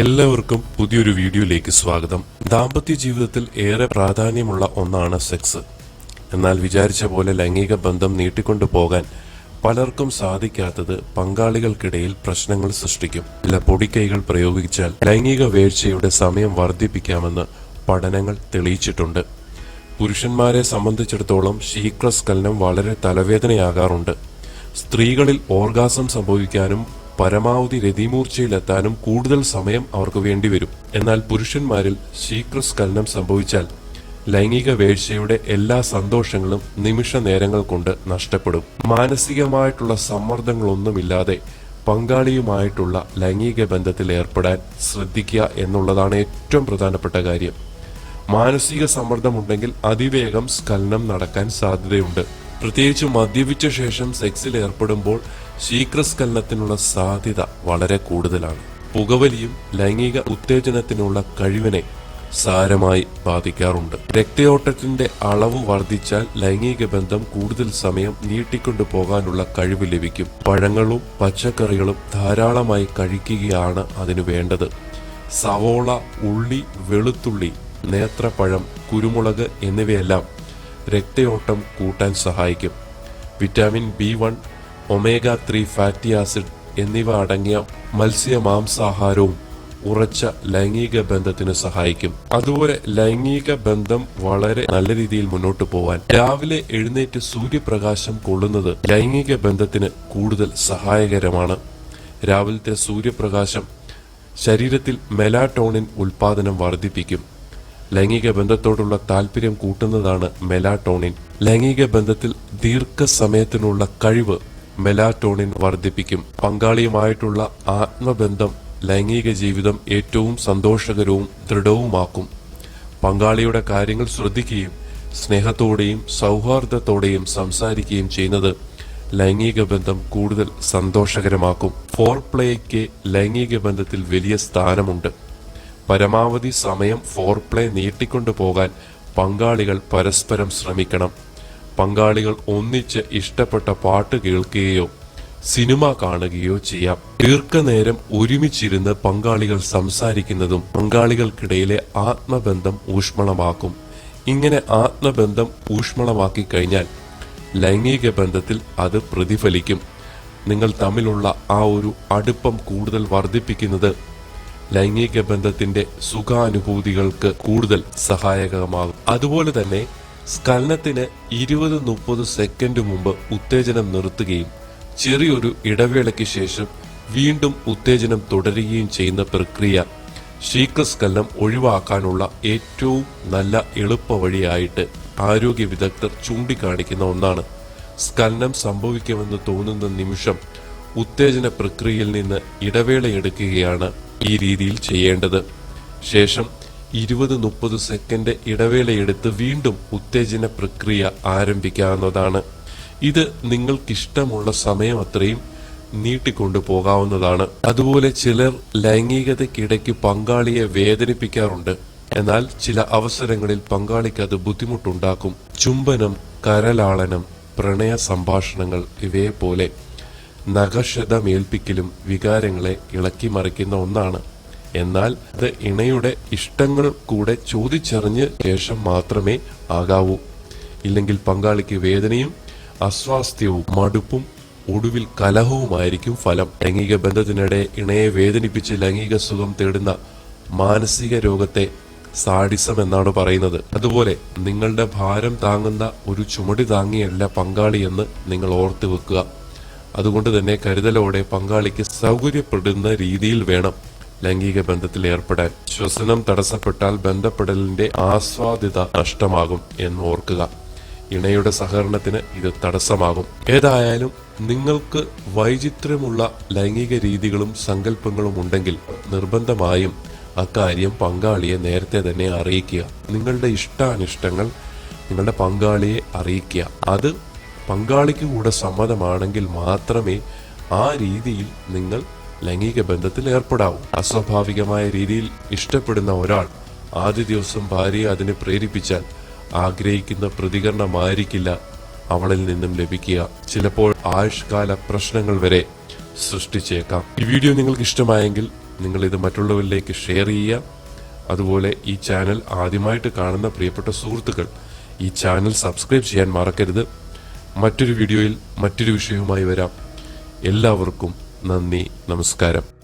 എല്ലാവർക്കും പുതിയൊരു വീഡിയോയിലേക്ക് സ്വാഗതം. ദാമ്പത്യ ജീവിതത്തിൽ ഏറെ പ്രാധാന്യമുള്ള ഒന്നാണ് സെക്സ്. എന്നാൽ വിചാരിച്ച പോലെ ലൈംഗിക ബന്ധം നീട്ടിക്കൊണ്ടു പോകാൻ പലർക്കും സാധിക്കാത്തത് പങ്കാളികൾക്കിടയിൽ പ്രശ്നങ്ങൾ സൃഷ്ടിക്കും. ചില പൊടിക്കൈകൾ പ്രയോഗിച്ചാൽ ലൈംഗിക വീഴ്ചയുടെ സമയം വർദ്ധിപ്പിക്കാമെന്ന് പഠനങ്ങൾ തെളിയിച്ചിട്ടുണ്ട്. പുരുഷന്മാരെ സംബന്ധിച്ചിടത്തോളം ശീക്രസ്കലനം വളരെ തലവേദനയാകാറുണ്ട്. സ്ത്രീകളിൽ ഓർഗാസം സംഭവിക്കാനും പരമാവധി രതിമൂർച്ചയിലെത്താനും കൂടുതൽ സമയം അവർക്ക് വേണ്ടിവരും. എന്നാൽ പുരുഷന്മാരിൽ ശീക്രസ്ഖലനം സംഭവിച്ചാൽ ലൈംഗിക വേഴ്ചയുടെ എല്ലാ സന്തോഷങ്ങളും നിമിഷ നേരങ്ങൾ കൊണ്ട് നഷ്ടപ്പെടും. മാനസികമായിട്ടുള്ള സമ്മർദ്ദങ്ങളൊന്നുമില്ലാതെ പങ്കാളിയുമായിട്ടുള്ള ലൈംഗിക ബന്ധത്തിൽ ഏർപ്പെടാൻ ശ്രദ്ധിക്കുക എന്നുള്ളതാണ് ഏറ്റവും പ്രധാനപ്പെട്ട കാര്യം. മാനസിക സമ്മർദ്ദമുണ്ടെങ്കിൽ അതിവേഗം സ്ഖലനം നടക്കാൻ സാധ്യതയുണ്ട്. പ്രത്യേകിച്ച് മദ്യപിച്ച ശേഷം സെക്സിൽ ഏർപ്പെടുമ്പോൾ ശീക്രസ്കലനത്തിനുള്ള സാധ്യത വളരെ കൂടുതലാണ്. പുകവലിയും ലൈംഗിക ഉത്തേജനത്തിനുള്ള കഴിവിനെ സാരമായി ബാധിക്കാറുണ്ട്. രക്തയോട്ടത്തിന്റെ അളവ് വർദ്ധിച്ചാൽ ലൈംഗിക ബന്ധം കൂടുതൽ സമയം നീട്ടിക്കൊണ്ടു പോകാനുള്ള കഴിവ് ലഭിക്കും. പഴങ്ങളും പച്ചക്കറികളും ധാരാളമായി കഴിക്കുകയാണ് അതിനു വേണ്ടത്. സവോള ഉള്ളി വെളുത്തുള്ളി നേത്രപ്പഴം കുരുമുളക് എന്നിവയെല്ലാം രക്തയോട്ടം കൂട്ടാൻ സഹായിക്കും. Vitamin B one omega three fatty acid എന്നിവ അടങ്ങിയ മത്സ്യ മാംസാഹാരവും ഉറച്ച ലൈംഗിക ബന്ധത്തിന് സഹായിക്കും. അതുപോലെ ലൈംഗിക ബന്ധം വളരെ നല്ല രീതിയിൽ മുന്നോട്ട് പോവാൻ. രാവിലെ എഴുന്നേറ്റ് സൂര്യപ്രകാശം കൊള്ളുന്നത് ലൈംഗിക ബന്ധത്തിന് കൂടുതൽ സഹായകരമാണ്. രാവിലത്തെ സൂര്യപ്രകാശം ശരീരത്തിൽ മെലാറ്റോണിൻ ഉൽപാദനം വർദ്ധിപ്പിക്കും. ലൈംഗിക ബന്ധത്തോടുള്ള താല്പര്യം കൂട്ടുന്നതാണ് മെലാറ്റോണിൻ ലൈംഗിക ബന്ധത്തിൽ ദീർഘസമയത്തിനുള്ള കഴിവ് മെലാറ്റോണിൻ വർദ്ധിപ്പിക്കും. പങ്കാളിയുമായിട്ടുള്ള ആത്മബന്ധം ലൈംഗിക ജീവിതം ഏറ്റവും സന്തോഷകരവും ദൃഢവുമാക്കും. പങ്കാളിയുടെ കാര്യങ്ങൾ ശ്രദ്ധിക്കുകയും സ്നേഹത്തോടെയും സൗഹാർദ്ദത്തോടെയും സംസാരിക്കുകയും ചെയ്യുന്നത് ലൈംഗിക ബന്ധം കൂടുതൽ സന്തോഷകരമാക്കും. ഫോർ പ്ലേക്ക് ലൈംഗിക ബന്ധത്തിൽ വലിയ സ്ഥാനമുണ്ട്. പരമാവധി സമയം ഫോർ പ്ലേ നീട്ടിക്കൊണ്ടു പോകാൻ പങ്കാളികൾ പരസ്പരം ശ്രമിക്കണം. പങ്കാളികൾ ഒന്നിച്ച് ഇഷ്ടപ്പെട്ട പാട്ട് കേൾക്കുകയോ സിനിമ കാണുകയോ ചെയ്യാം. ദീർഘനേരം ഒരുമിച്ചിരുന്ന് പങ്കാളികൾ സംസാരിക്കുന്നതും പങ്കാളികൾക്കിടയിലെ ആത്മബന്ധം ഊഷ്മളമാക്കും. ഇങ്ങനെ ആത്മബന്ധം ഊഷ്മളമാക്കി കഴിഞ്ഞാൽ ലൈംഗിക ബന്ധത്തിൽ അത് പ്രതിഫലിക്കും. നിങ്ങൾ തമ്മിലുള്ള ആ ഒരു അടുപ്പം കൂടുതൽ വർദ്ധിപ്പിക്കുന്നത് ലൈംഗിക ബന്ധത്തിന്റെ സുഖാനുഭൂതികൾക്ക് കൂടുതൽ സഹായകമാകും. അതുപോലെ തന്നെ സ്കലനത്തിന് ഇരുപത് മുപ്പത് സെക്കൻഡ് മുമ്പ് ഉത്തേജനം നിർത്തുകയും ചെറിയൊരു ഇടവേളയ്ക്ക് ശേഷം വീണ്ടും ഉത്തേജനം തുടരുകയും ചെയ്യുന്ന പ്രക്രിയ ശീക്രസ്കലനം ഒഴിവാക്കാനുള്ള ഏറ്റവും നല്ല എളുപ്പ വഴിയായിട്ട് ആരോഗ്യ വിദഗ്ധർ ചൂണ്ടിക്കാണിക്കുന്ന ഒന്നാണ്. സ്കലനം സംഭവിക്കുമെന്ന് തോന്നുന്ന നിമിഷം ഉത്തേജന പ്രക്രിയയിൽ നിന്ന് ഇടവേളയെടുക്കുകയാണ് ഈ രീതിയിൽ ചെയ്യേണ്ടത്. ശേഷം ഇരുപത് മുപ്പത് സെക്കൻഡ് ഇടവേളയെടുത്ത് വീണ്ടും ഉത്തേജന പ്രക്രിയ ആരംഭിക്കാവുന്നതാണ്. ഇത് നിങ്ങൾക്കിഷ്ടമുള്ള സമയം അത്രയും നീട്ടിക്കൊണ്ടു പോകാവുന്നതാണ് അതുപോലെ ചിലർ ലൈംഗികതയ്ക്കിടയ്ക്ക് പങ്കാളിയെ വേദനിപ്പിക്കാറുണ്ട്. എന്നാൽ ചില അവസരങ്ങളിൽ പങ്കാളിക്ക് അത് ബുദ്ധിമുട്ടുണ്ടാക്കും. ചുംബനം കരലാളനം പ്രണയ സംഭാഷണങ്ങൾ ഇവയെ പോലെ നഖക്ഷതമേൽപ്പിക്കലും വികാരങ്ങളെ ഇളക്കി മറിക്കുന്ന ഒന്നാണ്. എന്നാൽ അത് ഇണയുടെ ഇഷ്ടങ്ങൾ കൂടെ ചോദിച്ചറിഞ്ഞ ശേഷം മാത്രമേ ആകാവൂ. ഇല്ലെങ്കിൽ പങ്കാളിക്ക് വേദനയും അസ്വാസ്ഥ്യവും മടുപ്പും ഒടുവിൽ കലഹവുമായിരിക്കും ഫലം. ലൈംഗിക ബന്ധത്തിനിടെ ഇണയെ വേദനിപ്പിച്ച് ലൈംഗിക സുഖം തേടുന്ന മാനസിക രോഗത്തെ സാഡിസം എന്നാണ് പറയുന്നത്. അതുപോലെ നിങ്ങളുടെ ഭാരം താങ്ങുന്ന ഒരു ചുമടി താങ്ങിയല്ല പങ്കാളിയെന്ന് നിങ്ങൾ ഓർത്തു വെക്കുക. അതുകൊണ്ട് തന്നെ കരുതലോടെ പങ്കാളിക്ക് സൗകര്യപ്പെടുന്ന രീതിയിൽ വേണം ലൈംഗിക ബന്ധത്തിൽ ഏർപ്പെടാൻ. ശ്വസനം തടസ്സപ്പെട്ടാൽ ബന്ധപ്പെടലിന്റെ ആസ്വാദ്യത നഷ്ടമാകും എന്ന് ഓർക്കുക. ഇണയുടെ സഹകരണത്തിന് ഇത് തടസ്സമാകും. ഏതായാലും നിങ്ങൾക്ക് വൈചിത്ര്യമുള്ള ലൈംഗിക രീതികളും സങ്കല്പങ്ങളും ഉണ്ടെങ്കിൽ നിർബന്ധമായും അക്കാര്യം പങ്കാളിയെ നേരത്തെ തന്നെ അറിയിക്കുക. നിങ്ങളുടെ ഇഷ്ടാനിഷ്ടങ്ങൾ നിങ്ങളുടെ പങ്കാളിയെ അറിയിക്കുക. അത് പങ്കാളിക്ക് കൂടെ സമ്മതമാണെങ്കിൽ മാത്രമേ ആ രീതിയിൽ നിങ്ങൾ ലൈംഗിക ബന്ധത്തിൽ ഏർപ്പെടാവൂ. അസ്വാഭാവികമായ രീതിയിൽ ഇഷ്ടപ്പെടുന്ന ഒരാൾ ആദ്യ ദിവസം ഭാര്യയെ അതിനെ പ്രേരിപ്പിച്ചാൽ ആഗ്രഹിക്കുന്ന പ്രതികരണമായിരിക്കില്ല അവളിൽ നിന്നും ലഭിക്കുക. ചിലപ്പോൾ ആയുഷ്കാല പ്രശ്നങ്ങൾ വരെ സൃഷ്ടിച്ചേക്കാം. ഈ വീഡിയോ നിങ്ങൾക്ക് ഇഷ്ടമായെങ്കിൽ നിങ്ങൾ ഇത് മറ്റുള്ളവരിലേക്ക് ഷെയർ ചെയ്യുക. അതുപോലെ ഈ ചാനൽ ആദ്യമായിട്ട് കാണുന്ന പ്രിയപ്പെട്ട സുഹൃത്തുക്കൾ ഈ ചാനൽ സബ്സ്ക്രൈബ് ചെയ്യാൻ മറക്കരുത്. മറ്റൊരു വീഡിയോയിൽ മറ്റൊരു വിഷയവുമായി വരാം. എല്ലാവർക്കും നന്ദി നമസ്കാരം.